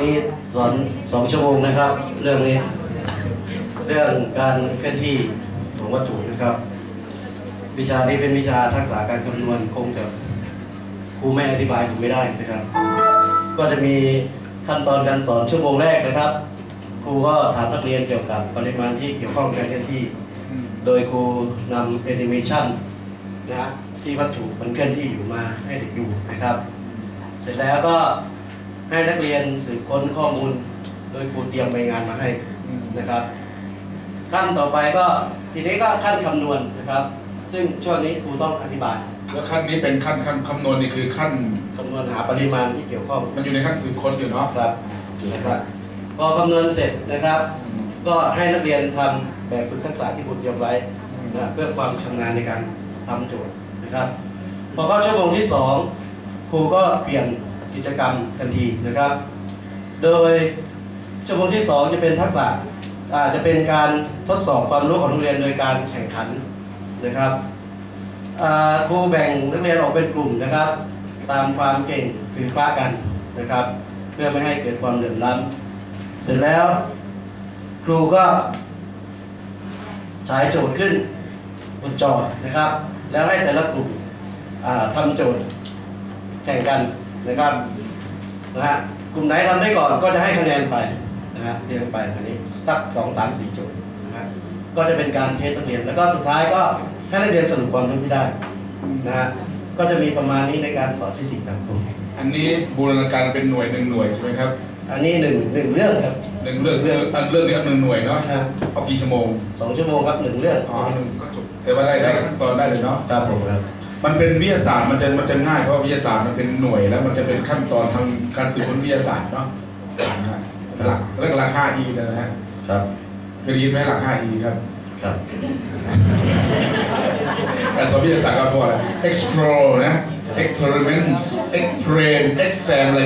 นี่สอนสองชั่วโมงนะครับ เรื่องนี้ เรื่องการเคลื่อนที่ของวัตถุนะครับ วิชานี้เป็นวิชาทักษะการคำนวณคงจะครูไม่อธิบายผมไม่ได้นะครับ ก็จะมีขั้นตอนการสอนชั่วโมงแรกนะครับ ครูก็ถามนักเรียนเกี่ยวกับปริมาณที่เกี่ยวข้องกับการเคลื่อนที่ โดยครูนำแอนิเมชันนะฮะที่วัตถุมันเคลื่อนที่อยู่มาให้เด็กดูนะครับ เสร็จแล้วก็ ให้นักเรียนสืบค้นข้อมูล โดยครูเตรียมใบงานมาให้นะครับ ขั้นต่อไปก็ทีนี้ก็ขั้นคำนวณนะครับ ซึ่งช่วงนี้ครูต้องอธิบาย แล้วขั้นนี้เป็นขั้นขั้นคำนวณนี่คือขั้นคำนวณหาปริมาณที่เกี่ยวข้องมันอยู่ในขั้นสืบค้นอยู่เนาะครับนะครับพอคำนวณเสร็จนะครับ ก็ให้นักเรียนทำแบบฝึกทักษะที่ครูเตรียมไว้นะเพื่อความชำนาญในการทำโจทย์นะครับ พอเข้าชั่วโมงที่สองครูก็เปลี่ยน กิจกรรมทันทีนะครับ โดยชั่วโมงที่สองจะเป็นทักษะอาจจะเป็นการทดสอบความรู้ของนักเรียนโดยการแข่งขันนะครับครูแบ่งนักเรียนออกเป็นกลุ่มนะครับ ตามความเก่งคือคว้ากันนะครับ เพื่อไม่ให้เกิดความเหลื่อมล้ำเสร็จแล้ว ครูก็ฉายโจทย์ขึ้นบนจอนะครับ แล้วให้แต่ละกลุ่มอ่าทำโจทย์แข่งกัน นะครับนะฮะกลุ่มไหนทำได้ก่อนก็จะให้คะแนนไปนะฮะเรียงไปอันนี้สักสองสามสี่โจทย์นะฮะก็จะเป็นการเทสนักเรียน แล้วก็สุดท้ายก็ให้นักเรียนสรุปความรู้ที่ได้นะฮะก็จะมีประมาณนี้ในการสอนฟิสิกส์ครับครูอันนี้บูรณาการเป็นหน่วยหนึ่งหน่วยใช่ไหมครับอันนี้หนึ่งหนึ่งเรื่องครับหนึ่งเรื่องเรื่องอันเรื่องนี้อันหนึ่งหน่วยเนาะนะฮะเอากี่ชั่วโมงสองชั่วโมงครับหนึ่งเรื่องอ๋อหนึ่งก็จบแต่ว่าได้ได้ขั้นตอนได้เลยเนาะครับผมครับ มันเป็นวิทยาศาสตร์มันจะมันจะง่ายเพราะว่าวิทยาศาสตร์มันเป็นหน่วยแล้วมันจะเป็นขั้นตอนทางการสืบค้นวิทยาศาสตร์เนาะนะฮะหลักเรื่องราคา E นะฮะครับเคยได้ยินไหมราคา E ครับครับการสอนวิทยาศาสตร์ก็พวกอะไร explore นะ experiment explain exam อะไร